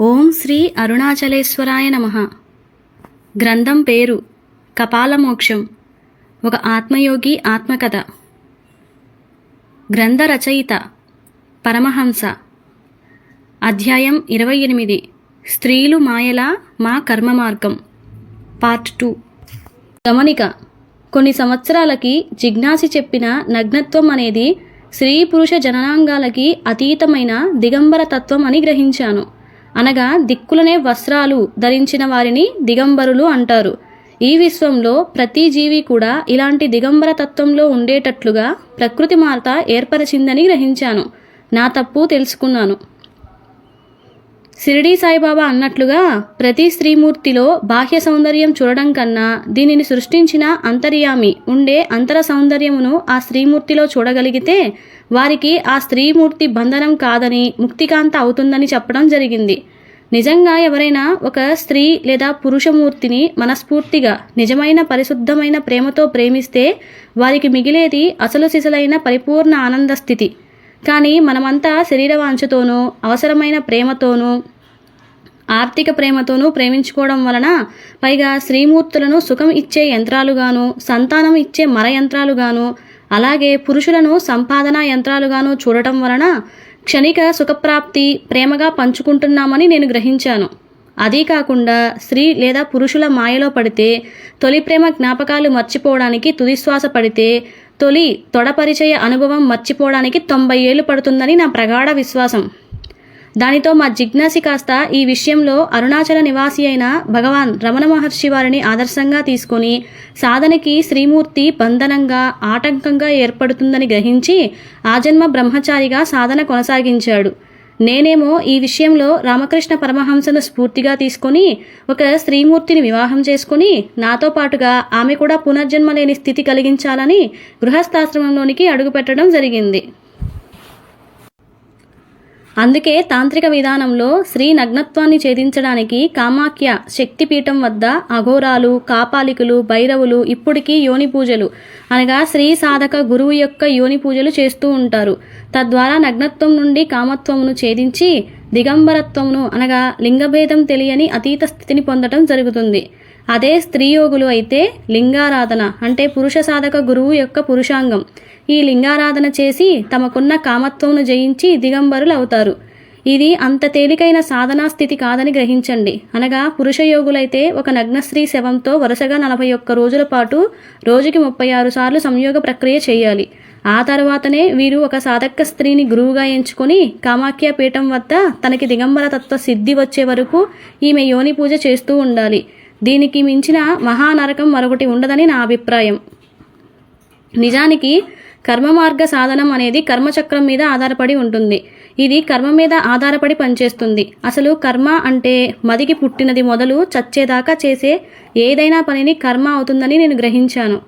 ఓం శ్రీ అరుణాచలేశ్వరాయ నమ. గ్రంథం పేరు కపాలమోక్షం. ఒక ఆత్మయోగి ఆత్మకథ. గ్రంథ రచయిత పరమహంస. అధ్యాయం ఇరవై ఎనిమిది. స్త్రీలు మాయల మా కర్మ మార్గం పార్ట్ టూ. గమనిక. కొన్ని సంవత్సరాలకి జిజ్ఞాసి చెప్పిన నగ్నత్వం అనేది స్త్రీ పురుష జననాంగాలకి అతీతమైన దిగంబర తత్వం అని గ్రహించాను. అనగా దిక్కులనే వస్త్రాలు ధరించిన వారిని దిగంబరులు అంటారు. ఈ విశ్వంలో ప్రతి జీవి కూడా ఇలాంటి దిగంబర తత్వంలో ఉండేటట్లుగా ప్రకృతి మాత ఏర్పరిచిందని గ్రహించాను. నా తప్పు తెలుసుకున్నాను. షిరిడీ సాయిబాబా అన్నట్లుగా ప్రతి స్త్రీమూర్తిలో బాహ్య సౌందర్యం చూడడం కన్నా దీనిని సృష్టించిన అంతర్యామి ఉండే అంతర సౌందర్యమును ఆ స్త్రీమూర్తిలో చూడగలిగితే వారికి ఆ స్త్రీమూర్తి బంధనం కాదని ముక్తికాంత అవుతుందని చెప్పడం జరిగింది. నిజంగా ఎవరైనా ఒక స్త్రీ లేదా పురుషమూర్తిని మనస్ఫూర్తిగా నిజమైన పరిశుద్ధమైన ప్రేమతో ప్రేమిస్తే వారికి మిగిలేది అసలు సిసలైన పరిపూర్ణ ఆనంద స్థితి. కానీ మనమంతా శరీరవాంఛతోనూ అవసరమైన ప్రేమతోనూ ఆర్థిక ప్రేమతోనూ ప్రేమించుకోవడం వలన పైగా స్త్రీమూర్తులను సుఖం ఇచ్చే యంత్రాలుగాను సంతానం ఇచ్చే మర యంత్రాలుగాను అలాగే పురుషులను సంపాదన యంత్రాలుగాను చూడటం వలన క్షణిక సుఖప్రాప్తి ప్రేమగా పంచుకుంటున్నామని నేను గ్రహించాను. అదీ కాకుండా స్త్రీ లేదా పురుషుల మాయలో పడితే తొలి ప్రేమ జ్ఞాపకాలు మర్చిపోవడానికి తుదిశ్వాస పడితే తొలి తొడపరిచయ అనుభవం మర్చిపోవడానికి తొంభై ఏళ్ళు పడుతుందని నా ప్రగాఢ విశ్వాసం. దానితో మా జిజ్ఞాసి కాస్త ఈ విషయంలో అరుణాచల నివాసి అయిన భగవాన్ రమణ మహర్షి వారిని ఆదర్శంగా తీసుకొని సాధనకి శ్రీమూర్తి బంధనంగా ఆటంకంగా ఏర్పడుతుందని గ్రహించి ఆజన్మ బ్రహ్మచారిగా సాధన కొనసాగించాడు. నేనేమో ఈ విషయంలో రామకృష్ణ పరమహంసను స్ఫూర్తిగా తీసుకొని ఒక స్త్రీమూర్తిని వివాహం చేసుకుని నాతో పాటుగా ఆమె కూడా పునర్జన్మ లేని స్థితి కలిగించాలని గృహస్థాశ్రమంలోనికి అడుగుపెట్టడం జరిగింది. అందుకే తాంత్రిక విధానంలో స్త్రీ నగ్నత్వాన్ని ఛేదించడానికి కామాఖ్య శక్తిపీఠం వద్ద అఘోరాలు కాపాలికులు భైరవులు ఇప్పటికీ యోని పూజలు. అనగా స్త్రీ సాధక గురువు యొక్క యోని పూజలు చేస్తూ ఉంటారు. తద్వారా నగ్నత్వం నుండి కామత్వమును ఛేదించి దిగంబరత్వమును అనగా లింగభేదం తెలియని అతీత స్థితిని పొందటం జరుగుతుంది. అదే స్త్రీ యోగులు అయితే లింగారాధన అంటే పురుష సాధక గురువు యొక్క పురుషాంగం. ఈ లింగారాధన చేసి తమకున్న కామత్వమును జయించి దిగంబరులు అవుతారు. ఇది అంత తేలికైన సాధనా స్థితి కాదని గ్రహించండి. అనగా పురుష యోగులైతే ఒక నగ్నశ్రీ శవంతో వరుసగా నలభై ఒక్క రోజుల పాటు రోజుకి ముప్పై ఆరు సార్లు సంయోగ ప్రక్రియ చేయాలి. ఆ తర్వాతనే వీరు ఒక సాధక స్త్రీని గురువుగా ఎంచుకొని కామాఖ్య పీఠం వద్ద తనకి దిగంబర తత్వ సిద్ధి వచ్చే వరకు ఈమె యోని పూజ చేస్తూ ఉండాలి. దీనికి మించిన మహానరకం మరొకటి ఉండదని నా అభిప్రాయం. నిజానికి కర్మ మార్గ సాధనం అనేది కర్మచక్రం మీద ఆధారపడి ఉంటుంది. ఇది కర్మ మీద ఆధారపడి పనిచేస్తుంది. అసలు కర్మ అంటే మదికి పుట్టినది మొదలు చచ్చేదాకా చేసే ఏదైనా పనిని కర్మ అవుతుందని నేను గ్రహించాను.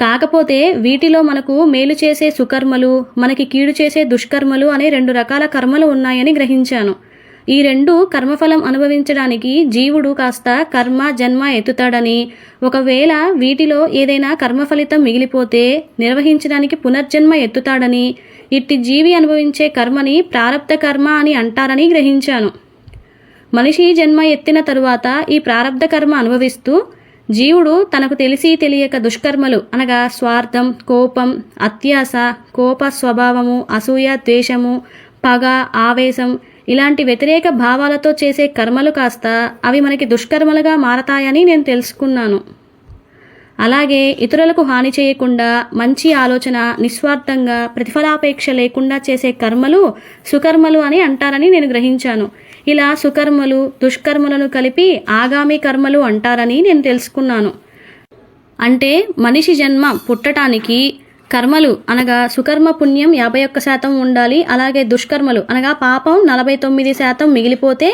కాకపోతే వీటిలో మనకు మేలు చేసే సుకర్మలు మనకి కీడు చేసే దుష్కర్మలు అనే రెండు రకాల కర్మలు ఉన్నాయని గ్రహించాను. ఈ రెండు కర్మఫలం అనుభవించడానికి జీవుడు కాస్త కర్మ జన్మ ఎత్తుతాడని. ఒకవేళ వీటిలో ఏదైనా కర్మఫలితం మిగిలిపోతే నిర్వహించడానికి పునర్జన్మ ఎత్తుతాడని. ఇట్టి జీవి అనుభవించే కర్మని ప్రారబ్ధ కర్మ అని అంటారని గ్రహించాను. మనిషి జన్మ ఎత్తిన తరువాత ఈ ప్రారబ్ధ కర్మ అనుభవిస్తూ జీవుడు తనకు తెలిసి తెలియక దుష్కర్మలు అనగా స్వార్థం కోపం అత్యాస కోప స్వభావము అసూయ ద్వేషము పగ ఆవేశం ఇలాంటి వ్యతిరేక భావాలతో చేసే కర్మలు కాస్త అవి మనకి దుష్కర్మలుగా మారతాయని నేను తెలుసుకున్నాను. అలాగే ఇతరులకు హాని చేయకుండా మంచి ఆలోచన నిస్వార్థంగా ప్రతిఫలాపేక్ష లేకుండా చేసే కర్మలు సుకర్మలు అని అంటారని నేను గ్రహించాను. ఇలా సుకర్మలు దుష్కర్మలను కలిపి ఆగామి కర్మలు అంటారని నేను తెలుసుకున్నాను. అంటే మనిషి జన్మ పుట్టటానికి కర్మలు అనగా సుకర్మ పుణ్యం యాభై ఒక్క శాతం ఉండాలి అలాగే దుష్కర్మలు అనగా పాపం నలభై తొమ్మిది శాతం మిగిలిపోతే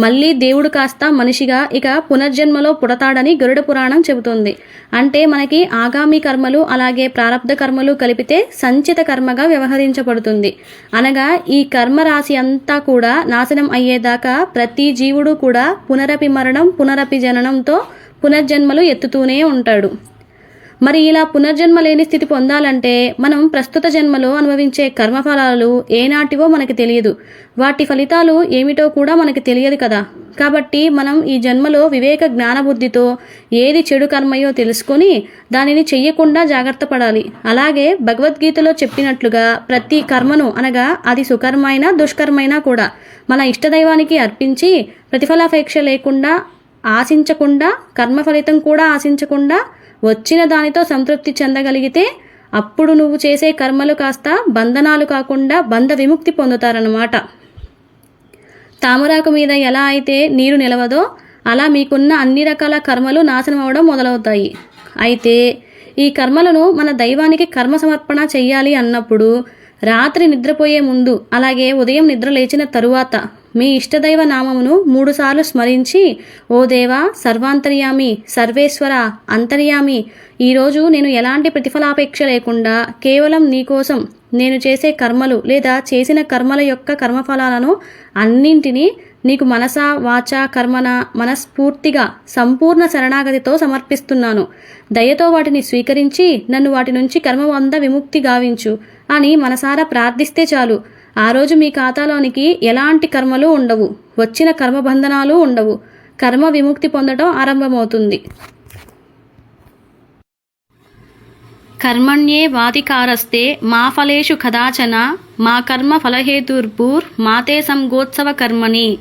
మళ్ళీ దేవుడు కాస్త మనిషిగా ఇక పునర్జన్మలో పుడతాడని గరుడ పురాణం చెబుతుంది. అంటే మనకి ఆగామి కర్మలు అలాగే ప్రారంధ కర్మలు కలిపితే సంచిత కర్మగా వ్యవహరించబడుతుంది. అనగా ఈ కర్మ రాశి అంతా కూడా నాశనం అయ్యేదాకా ప్రతి జీవుడు కూడా పునరపి మరణం పునరపి జననంతో పునర్జన్మలు ఎత్తుతూనే ఉంటాడు. మరి ఇలా పునర్జన్మ లేని స్థితి పొందాలంటే మనం ప్రస్తుత జన్మలో అనుభవించే కర్మఫలాలు ఏనాటివో మనకి తెలియదు. వాటి ఫలితాలు ఏమిటో కూడా మనకి తెలియదు కదా. కాబట్టి మనం ఈ జన్మలో వివేక జ్ఞానబుద్ధితో ఏది చెడు కర్మయో తెలుసుకొని దానిని చెయ్యకుండా జాగ్రత్త పడాలి. అలాగే భగవద్గీతలో చెప్పినట్లుగా ప్రతి కర్మను అనగా అది సుకర్మైనా దుష్కర్మైనా కూడా మన ఇష్టదైవానికి అర్పించి ప్రతిఫలాపేక్ష లేకుండా ఆశించకుండా కర్మ ఫలితం కూడా ఆశించకుండా వచ్చిన దానితో సంతృప్తి చెందగలిగితే అప్పుడు నువ్వు చేసే కర్మలు కాస్త బంధనాలు కాకుండా బంధ విముక్తి పొందుతారన్నమాట. తామరాకు మీద ఎలా అయితే నీరు నిలవదో అలా మీకున్న అన్ని రకాల కర్మలు నాశనం అవడం మొదలవుతాయి. అయితే ఈ కర్మలను మన దైవానికి కర్మ సమర్పణ చెయ్యాలి అన్నప్పుడు రాత్రి నిద్రపోయే ముందు అలాగే ఉదయం నిద్ర లేచిన తరువాత మీ ఇష్టదైవ నామమును మూడుసార్లు స్మరించి ఓ దేవా సర్వాంతర్యామి సర్వేశ్వర అంతర్యామి ఈరోజు నేను ఎలాంటి ప్రతిఫలాపేక్ష లేకుండా కేవలం నీకోసం నేను చేసే కర్మలు లేదా చేసిన కర్మల యొక్క కర్మఫలాలను అన్నింటినీ నీకు మనస వాచ కర్మన మనస్ఫూర్తిగా సంపూర్ణ శరణాగతితో సమర్పిస్తున్నాను. దయతో వాటిని స్వీకరించి నన్ను వాటి నుంచి కర్మవంద విముక్తి గావించు. అని మనసారా ప్రార్థిస్తే చాలు. ఆ రోజు మీ ఖాతాలోనికి ఎలాంటి కర్మలు ఉండవు. వచ్చిన కర్మబంధనాలు ఉండవు. కర్మ విముక్తి పొందడం ఆరంభమవుతుంది. కర్మణ్యే వాతికారస్తే మా ఫలేషు కదాచన మా కర్మ ఫలహేతుర్పూర్ మాతే సంగోత్సవ కర్మణి.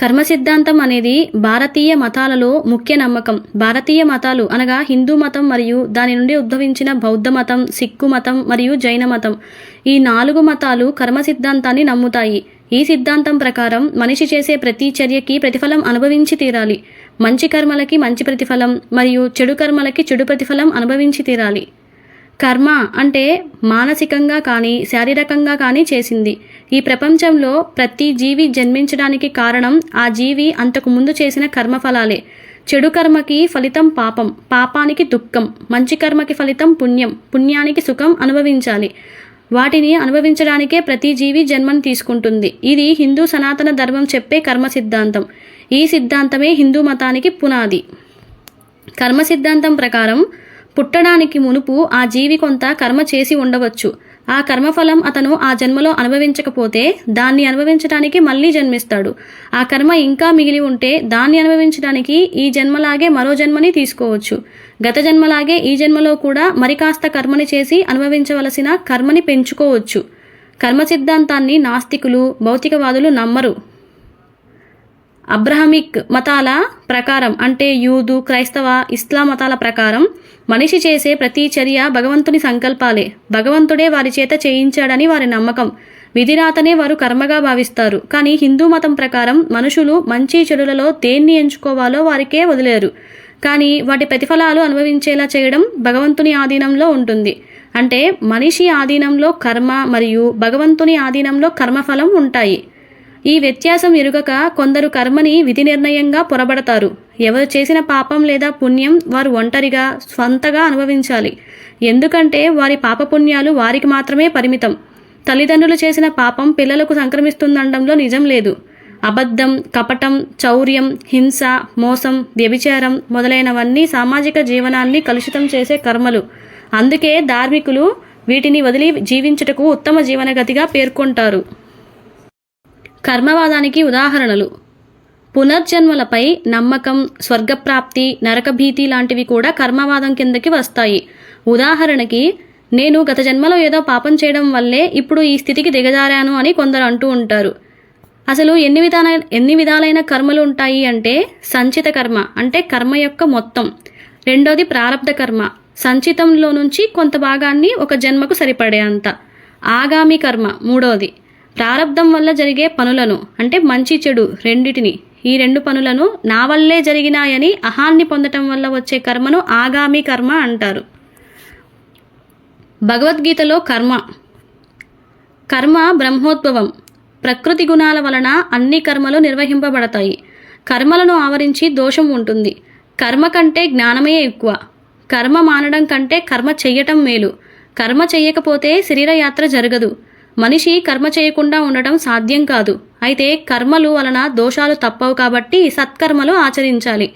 కర్మ సిద్ధాంతం అనేది భారతీయ మతాలలో ముఖ్య నమ్మకం. భారతీయ మతాలు అనగా హిందూ మతం మరియు దాని నుండి ఉద్భవించిన బౌద్ధ మతం సిక్కు మతం మరియు జైన మతం. ఈ నాలుగు మతాలు కర్మ సిద్ధాంతాన్ని నమ్ముతాయి. ఈ సిద్ధాంతం ప్రకారం మనిషి చేసే ప్రతి చర్యకి ప్రతిఫలం అనుభవించి తీరాలి. మంచి కర్మలకి మంచి ప్రతిఫలం మరియు చెడు కర్మలకి చెడు ప్రతిఫలం అనుభవించి తీరాలి. కర్మ అంటే మానసికంగా కానీ శారీరకంగా కానీ చేసింది. ఈ ప్రపంచంలో ప్రతి జీవి జన్మించడానికి కారణం ఆ జీవి అంతకు ముందు చేసిన కర్మఫలాలే. చెడు కర్మకి ఫలితం పాపం పాపానికి దుఃఖం మంచి కర్మకి ఫలితం పుణ్యం పుణ్యానికి సుఖం అనుభవించాలి. వాటిని అనుభవించడానికే ప్రతి జీవి జన్మను తీసుకుంటుంది. ఇది హిందూ సనాతన ధర్మం చెప్పే కర్మ సిద్ధాంతం. ఈ సిద్ధాంతమే హిందూ మతానికి పునాది. కర్మ సిద్ధాంతం ప్రకారం పుట్టడానికి మునుపు ఆ జీవి కొంత కర్మ చేసి ఉండవచ్చు. ఆ కర్మఫలం అతను ఆ జన్మలో అనుభవించకపోతే దాన్ని అనుభవించడానికి మళ్ళీ జన్మిస్తాడు. ఆ కర్మ ఇంకా మిగిలి ఉంటే దాన్ని అనుభవించడానికి ఈ జన్మలాగే మరో జన్మని తీసుకోవచ్చు. గత జన్మలాగే ఈ జన్మలో కూడా మరి కాస్త కర్మని చేసి అనుభవించవలసిన కర్మని పెంచుకోవచ్చు. కర్మ సిద్ధాంతాన్ని నాస్తికులు భౌతికవాదులు నమ్మరు. అబ్రహమిక్ మతాల ప్రకారం అంటే యూదు క్రైస్తవ ఇస్లాం మతాల ప్రకారం మనిషి చేసే ప్రతి చర్య భగవంతుని సంకల్పాలే. భగవంతుడే వారి చేత చేయించాడని వారి నమ్మకం. విధిరాతనే వారు కర్మగా భావిస్తారు. కానీ హిందూ మతం ప్రకారం మనుషులు మంచి చెడులలో దేన్ని ఎంచుకోవాలో వారికే వదిలేరు. కానీ వాటి ప్రతిఫలాలు అనుభవించేలా చేయడం భగవంతుని ఆధీనంలో ఉంటుంది. అంటే మనిషి ఆధీనంలో కర్మ మరియు భగవంతుని ఆధీనంలో కర్మఫలం ఉంటాయి. ఈ వ్యత్యాసం ఎరుగక కొందరు కర్మని విధి నిర్ణయంగా పొరబడతారు. ఎవరు చేసిన పాపం లేదా పుణ్యం వారు ఒంటరిగా స్వంతగా అనుభవించాలి. ఎందుకంటే వారి పాపపుణ్యాలు వారికి మాత్రమే పరిమితం. తల్లిదండ్రులు చేసిన పాపం పిల్లలకు సంక్రమిస్తుందనడంలో నిజం లేదు. అబద్ధం కపటం చౌర్యం హింస మోసం వ్యభిచారం మొదలైనవన్నీ సామాజిక జీవనాన్ని కలుషితం చేసే కర్మలు. అందుకే ధార్మికులు వీటిని వదిలి జీవించుటకు ఉత్తమ జీవనగతిగా పేర్కొంటారు. కర్మవాదానికి ఉదాహరణలు. పునర్జన్మలపై నమ్మకం స్వర్గప్రాప్తి నరకభీతి లాంటివి కూడా కర్మవాదం కిందకి వస్తాయి. ఉదాహరణకి నేను గత జన్మలో ఏదో పాపం చేయడం వల్లే ఇప్పుడు ఈ స్థితికి దిగజారాను అని కొందరు అంటూ ఉంటారు. అసలు ఎన్ని విధాల ఎన్ని విధాలైన కర్మలు ఉంటాయి అంటే సంచిత కర్మ అంటే కర్మ యొక్క మొత్తం. రెండోది ప్రారంధ కర్మ సంచితంలో నుంచి కొంత భాగాన్ని ఒక జన్మకు సరిపడే అంత. ఆగామి కర్మ మూడోది. ప్రారంధం వల్ల జరిగే పనులను అంటే మంచి చెడు రెండిటిని ఈ రెండు పనులను నా వల్లే జరిగినాయని అహాన్ని పొందటం వల్ల వచ్చే కర్మను ఆగామి కర్మ అంటారు. భగవద్గీతలో కర్మ. కర్మ బ్రహ్మోద్భవం. ప్రకృతి గుణాల వలన అన్ని కర్మలు నిర్వహింపబడతాయి. కర్మలను ఆవరించి దోషం ఉంటుంది. కర్మ కంటే జ్ఞానమే ఎక్కువ. కర్మ మానడం కంటే కర్మ చెయ్యటం మేలు. కర్మ చెయ్యకపోతే శరీరయాత్ర జరగదు. మనిషి కర్మ చేయకుండా ఉండటం సాధ్యం కాదు. అయితే కర్మలు వలన దోషాలు తప్పవు కాబట్టి సత్కర్మలు ఆచరించాలి.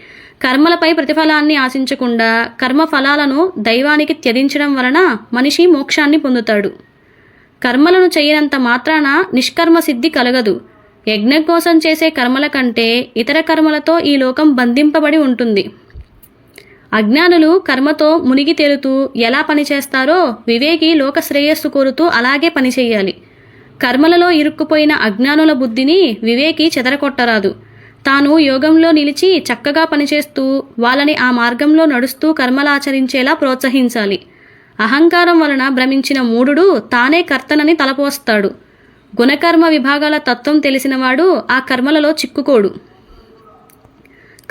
కర్మలపై ప్రతిఫలాన్ని ఆశించకుండా కర్మ ఫలాలను దైవానికి త్యజించడం వలన మనిషి మోక్షాన్ని పొందుతాడు. కర్మలను చేయనంత మాత్రాన నిష్కర్మ సిద్ధి కలగదు. యజ్ఞం కోసం చేసే కర్మల కంటే ఇతర కర్మలతో ఈ లోకం బంధింపబడి ఉంటుంది. అజ్ఞానులు కర్మతో మునిగి తేలుతూ ఎలా పనిచేస్తారో వివేకి లోక శ్రేయస్సు కోరుతూ అలాగే పనిచేయాలి కర్మలలో ఇరుక్కుపోయిన అజ్ఞానుల బుద్ధిని వివేకి చెదరకొట్టరాదు తాను యోగంలో నిలిచి చక్కగా పనిచేస్తూ వాళ్ళని ఆ మార్గంలో నడుస్తూ కర్మలాచరించేలా ప్రోత్సహించాలి. అహంకారం వలన భ్రమించిన మూఢుడు తానే కర్తనని తలపోస్తాడు. గుణకర్మ విభాగాల తత్వం తెలిసినవాడు ఆ కర్మలలో చిక్కుకోడు.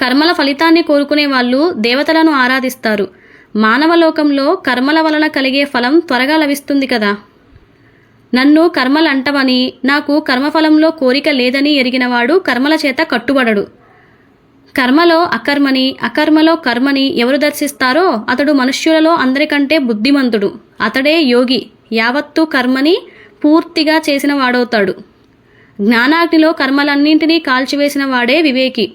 కర్మల ఫలితాన్ని కోరుకునే వాళ్ళు దేవతలను ఆరాధిస్తారు. మానవ లోకంలో కర్మల వలన కలిగే ఫలం త్వరగా లభిస్తుంది కదా. నన్ను కర్మలంటవని నాకు కర్మఫలంలో కోరిక లేదని ఎరిగినవాడు కర్మల చేత కట్టుబడడు. కర్మలో అకర్మని అకర్మలో కర్మని ఎవరు దర్శిస్తారో అతడు మనుష్యులలో అందరికంటే బుద్ధిమంతుడు. అతడే యోగి యావత్తు కర్మని పూర్తిగా చేసిన వాడవుతాడు జ్ఞానాగ్నిలో కర్మలన్నింటినీ కాల్చివేసిన వాడే వివేకి.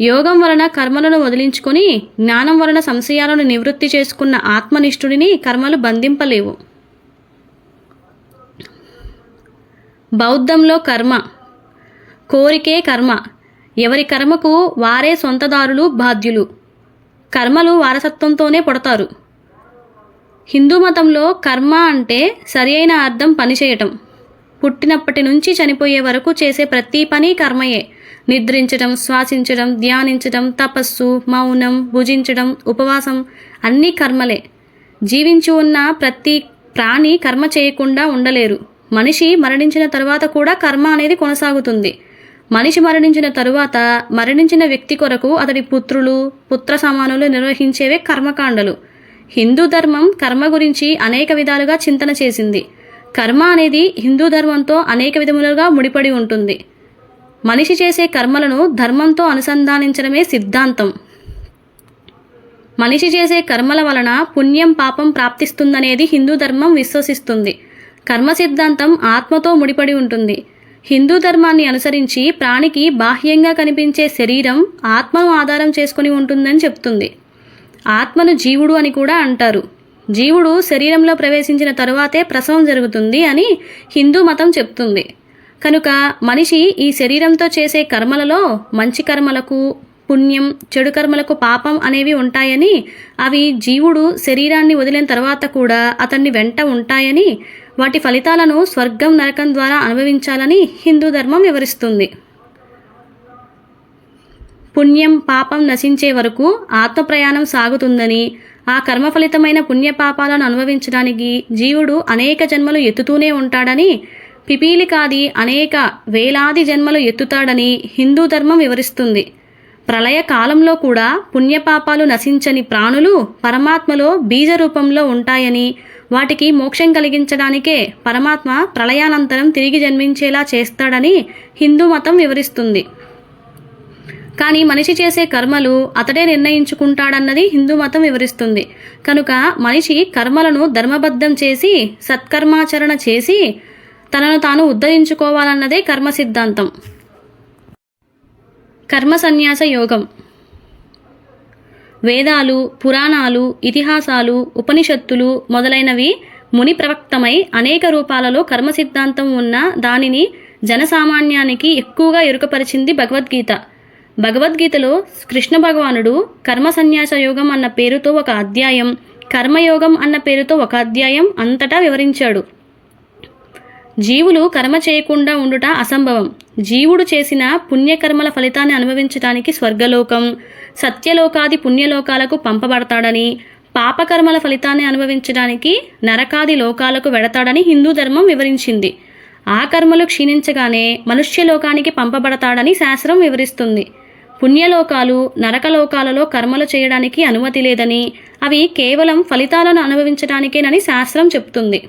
యోగం వలన కర్మలను వదిలించుకొని జ్ఞానం వలన సంశయాలను నివృత్తి చేసుకున్న ఆత్మనిష్ఠుడిని కర్మలు బంధింపలేవు. బౌద్ధంలో కర్మ కోరికే కర్మ. ఎవరి కర్మకు వారే సొంతదారులు బాధ్యులు. కర్మలు వారసత్వంతోనే పుడతారు. హిందూ మతంలో కర్మ అంటే సరి అయిన అర్థం పనిచేయటం. పుట్టినప్పటి నుంచి చనిపోయే వరకు చేసే ప్రతి పని కర్మయే. నిద్రించడం శ్వాసించడం ధ్యానించడం తపస్సు మౌనం భుజించడం ఉపవాసం అన్నీ కర్మలే. జీవించి ఉన్న ప్రతి ప్రాణి కర్మ చేయకుండా ఉండలేరు. మనిషి మరణించిన తర్వాత కూడా కర్మ అనేది కొనసాగుతుంది. మనిషి మరణించిన తరువాత మరణించిన వ్యక్తి కొరకు అతడి పుత్రులు పుత్ర సమానులు నిర్వహించేవే కర్మకాండలు. హిందూ ధర్మం కర్మ గురించి అనేక విధాలుగా చింతన చేసింది. కర్మ అనేది హిందూ ధర్మంతో అనేక విధములుగా ముడిపడి ఉంటుంది. మనిషి చేసే కర్మలను ధర్మంతో అనుసంధానించడమే సిద్ధాంతం. మనిషి చేసే కర్మల వలన పుణ్యం పాపం ప్రాప్తిస్తుందనేది హిందూ ధర్మం విశ్వసిస్తుంది. కర్మ సిద్ధాంతం ఆత్మతో ముడిపడి ఉంటుంది. హిందూ ధర్మాన్ని అనుసరించి ప్రాణికి బాహ్యంగా కనిపించే శరీరం ఆత్మను ఆధారం చేసుకుని ఉంటుందని చెప్తుంది. ఆత్మను జీవుడు అని కూడా అంటారు. జీవుడు శరీరంలో ప్రవేశించిన తరువాతే ప్రసవం జరుగుతుంది అని హిందూ మతం చెప్తుంది. కనుక మనిషి ఈ శరీరంతో చేసే కర్మలలో మంచి కర్మలకు పుణ్యం చెడు కర్మలకు పాపం అనేవి ఉంటాయని అవి జీవుడు శరీరాన్ని వదిలిన తర్వాత కూడా అతన్ని వెంట ఉంటాయని వాటి ఫలితాలను స్వర్గం నరకం ద్వారా అనుభవించాలని హిందూ ధర్మం వివరిస్తుంది. పుణ్యం పాపం నశించే వరకు ఆత్మ ప్రయాణం సాగుతుందని ఆ కర్మ ఫలితమైన పుణ్యపాపాలను అనుభవించడానికి జీవుడు అనేక జన్మలు ఎత్తుతూనే ఉంటాడని పిపీలికాది అనేక వేలాది జన్మలు ఎత్తుతాడని హిందూ ధర్మం వివరిస్తుంది. ప్రళయ కాలంలో కూడా పుణ్యపాపాలు నశించని ప్రాణులు పరమాత్మలో బీజ రూపంలో ఉంటాయని వాటికి మోక్షం కలిగించడానికే పరమాత్మ ప్రళయానంతరం తిరిగి జన్మించేలా చేస్తాడని హిందూ మతం వివరిస్తుంది. కానీ మనిషి చేసే కర్మలు అతడే నిర్ణయించుకుంటాడన్నది హిందూ మతం వివరిస్తుంది. కనుక మనిషి కర్మలను ధర్మబద్ధం చేసి సత్కర్మాచరణ చేసి తనను తాను ఉద్ధరించుకోవాలన్నదే కర్మ సిద్ధాంతం కర్మ సన్యాస యోగం. వేదాలు పురాణాలు ఇతిహాసాలు ఉపనిషత్తులు మొదలైనవి ముని ప్రవక్తమై అనేక రూపాలలో కర్మ సిద్ధాంతం ఉన్న దానిని జనసామాన్యానికి ఎక్కువగా ఎరుకపరిచింది భగవద్గీత. భగవద్గీతలో కృష్ణ భగవానుడు కర్మ సన్యాస యోగం అన్న పేరుతో ఒక అధ్యాయం కర్మయోగం అన్న పేరుతో ఒక అధ్యాయం అంతటా వివరించాడు. జీవులు కర్మ చేయకుండా ఉండుట అసంభవం. జీవుడు చేసిన పుణ్యకర్మల ఫలితాన్ని అనుభవించడానికి స్వర్గలోకం సత్యలోకాది పుణ్యలోకాలకు పంపబడతాడని పాపకర్మల ఫలితాన్ని అనుభవించడానికి నరకాది లోకాలకు వెడతాడని హిందూ ధర్మం వివరించింది. ఆ కర్మలు క్షీణించగానే మనుష్యలోకానికి పంపబడతాడని శాస్త్రం వివరిస్తుంది. పుణ్యలోకాలు నరకలోకాలలో కర్మలు చేయడానికి అనుమతి లేదని అవి కేవలం ఫలితాలను అనుభవించడానికేనని శాస్త్రం చెప్తుంది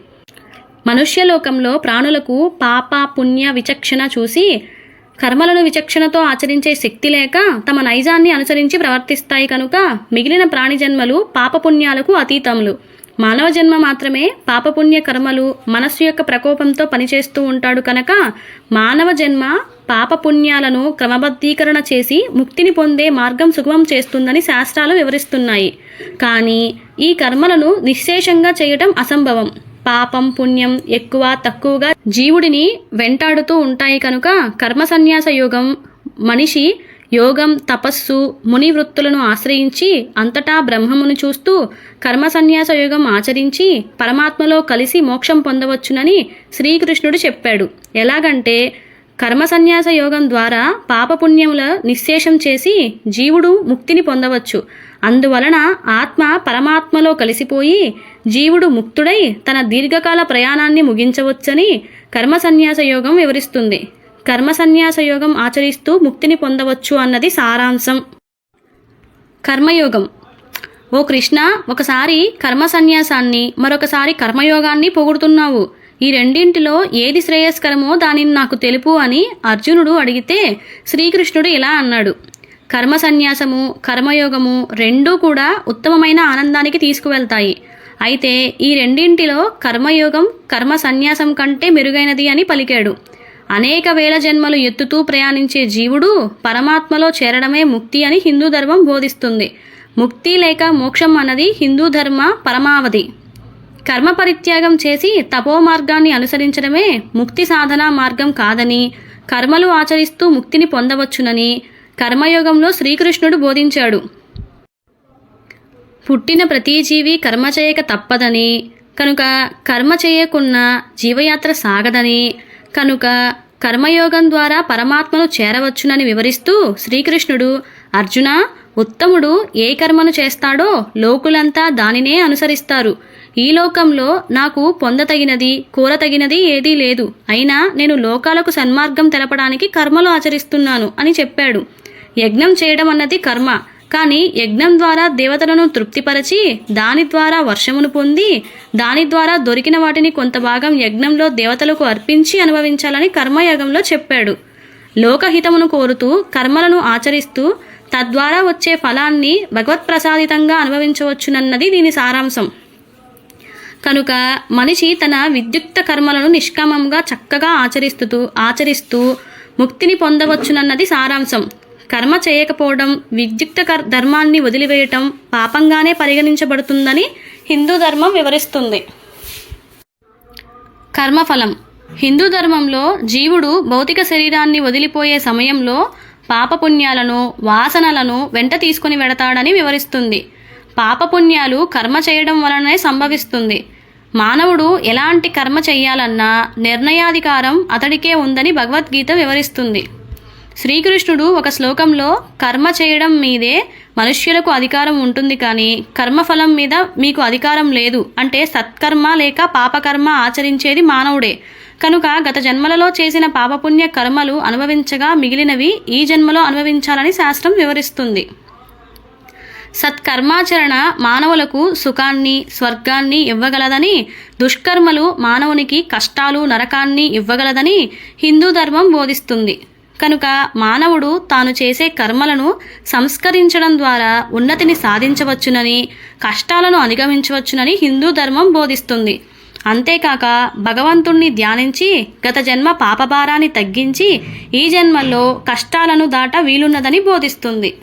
మనుష్యలోకంలో ప్రాణులకు పాప పుణ్య విచక్షణ చూసి కర్మలను విచక్షణతో ఆచరించే శక్తి లేక తమ నైజాన్ని అనుసరించి ప్రవర్తిస్తాయి కనుక మిగిలిన ప్రాణి జన్మలు పాపపుణ్యాలకు అతీతములు. మానవ జన్మ మాత్రమే పాపపుణ్య కర్మలు మనస్సు యొక్క ప్రకోపంతో పనిచేస్తూ ఉంటాడు కనుక మానవ జన్మ పాపపుణ్యాలను క్రమబద్ధీకరణ చేసి ముక్తిని పొందే మార్గం సుగమం చేస్తుందని శాస్త్రాలు వివరిస్తున్నాయి. కానీ ఈ కర్మలను నిశ్శేషంగా చేయటం అసంభవం. పాపం పుణ్యం ఎక్కువ తక్కువగా జీవుడిని వెంటాడుతూ ఉంటాయి కనుక కర్మ సన్యాస యోగం మనిషి యోగం తపస్సు ముని వృత్తులను ఆశ్రయించి అంతటా బ్రహ్మమును చూస్తూ కర్మ సన్యాస యోగం ఆచరించి పరమాత్మలో కలిసి మోక్షం పొందవచ్చునని శ్రీకృష్ణుడు చెప్పాడు. ఎలాగంటే కర్మసన్యాస యోగం ద్వారా పాపపుణ్యముల నిశ్శేషం చేసి జీవుడు ముక్తిని పొందవచ్చు. అందువలన ఆత్మ పరమాత్మలో కలిసిపోయి జీవుడు ముక్తుడై తన దీర్ఘకాల ప్రయాణాన్ని ముగించవచ్చని కర్మసన్యాస యోగం వివరిస్తుంది. కర్మసన్యాస యోగం ఆచరిస్తూ ముక్తిని పొందవచ్చు అన్నది సారాంశం. కర్మయోగం. ఓ కృష్ణ ఒకసారి కర్మ సన్యాసాన్ని మరొకసారి కర్మయోగాన్ని పొగుడుతున్నావు. ఈ రెండింటిలో ఏది శ్రేయస్కరమో దానిని నాకు తెలుపు అని అర్జునుడు అడిగితే శ్రీకృష్ణుడు ఇలా అన్నాడు. కర్మ సన్యాసము కర్మయోగము రెండూ కూడా ఉత్తమమైన ఆనందానికి తీసుకువెళ్తాయి. అయితే ఈ రెండింటిలో కర్మయోగం కర్మ సన్యాసం కంటే మెరుగైనది అని పలికాడు. అనేక వేల జన్మలు ఎత్తుతూ ప్రయాణించే జీవుడు పరమాత్మలో చేరడమే ముక్తి అని హిందూ ధర్మం బోధిస్తుంది. ముక్తి లేక మోక్షం అన్నది హిందూ ధర్మ పరమావధి. కర్మ పరిత్యాగం చేసి తపో మార్గాన్ని అనుసరించడమే ముక్తి సాధనా మార్గం కాదని కర్మలు ఆచరిస్తూ ముక్తిని పొందవచ్చునని కర్మయోగంలో శ్రీకృష్ణుడు బోధించాడు. పుట్టిన ప్రతి జీవి కర్మ చేయక తప్పదని కనుక కర్మ చేయకున్న జీవయాత్ర సాగదని కనుక కర్మయోగం ద్వారా పరమాత్మను చేరవచ్చునని వివరిస్తూ శ్రీకృష్ణుడు అర్జున ఉత్తముడు ఏ కర్మను చేస్తాడో లోకులంతా దానినే అనుసరిస్తారు. ఈ లోకంలో నాకు పొందతగినది కోరతగినది ఏదీ లేదు. అయినా నేను లోకాలకు సన్మార్గం తెలపడానికి కర్మలు ఆచరిస్తున్నాను అని చెప్పాడు. యజ్ఞం చేయడం అన్నది కర్మ. కానీ యజ్ఞం ద్వారా దేవతలను తృప్తిపరచి దాని ద్వారా వర్షమును పొంది దాని ద్వారా దొరికిన వాటిని కొంత భాగం యజ్ఞంలో దేవతలకు అర్పించి అనుభవించాలని కర్మయోగంలో చెప్పాడు. లోకహితమును కోరుతూ కర్మలను ఆచరిస్తూ తద్వారా వచ్చే ఫలాన్ని భగవత్ప్రసాదితంగా అనుభవించవచ్చునన్నది దీని సారాంశం. కనుక మనిషి తన విద్యుక్త కర్మలను నిష్కామంగా చక్కగా ఆచరిస్తూ ఆచరిస్తూ ముక్తిని పొందవచ్చునన్నది సారాంశం. కర్మ చేయకపోవడం విద్యుక్త కర్ ధర్మాన్ని వదిలివేయటం పాపంగానే పరిగణించబడుతుందని హిందూ ధర్మం వివరిస్తుంది. కర్మఫలం. హిందూ ధర్మంలో జీవుడు భౌతిక శరీరాన్ని వదిలిపోయే సమయంలో పాపపుణ్యాలను వాసనలను వెంట తీసుకుని వెడతాడని వివరిస్తుంది. పాపపుణ్యాలు కర్మ చేయడం వలనే సంభవిస్తుంది. మానవుడు ఎలాంటి కర్మ చేయాలన్నా నిర్ణయాధికారం అతడికే ఉందని భగవద్గీత వివరిస్తుంది. శ్రీకృష్ణుడు ఒక శ్లోకంలో కర్మ చేయడం మీదే మనుష్యులకు అధికారం ఉంటుంది కానీ కర్మఫలం మీద మీకు అధికారం లేదు అంటే సత్కర్మ లేక పాపకర్మ ఆచరించేది మానవుడే. కనుక గత జన్మలలో చేసిన పాపపుణ్య కర్మలు అనుభవించగా మిగిలినవి ఈ జన్మలో అనుభవించాలని శాస్త్రం వివరిస్తుంది. సత్కర్మాచరణ మానవులకు సుఖాన్ని స్వర్గాన్ని ఇవ్వగలదని దుష్కర్మలు మానవునికి కష్టాలు నరకాన్ని ఇవ్వగలదని హిందూ ధర్మం బోధిస్తుంది. కనుక మానవుడు తాను చేసే కర్మలను సంస్కరించడం ద్వారా ఉన్నతిని సాధించవచ్చునని కష్టాలను అధిగమించవచ్చునని హిందూ ధర్మం బోధిస్తుంది. అంతేకాక భగవంతుణ్ణి ధ్యానించి గత జన్మ పాపభారాన్ని తగ్గించి ఈ జన్మల్లో కష్టాలను దాట వీలున్నదని బోధిస్తుంది.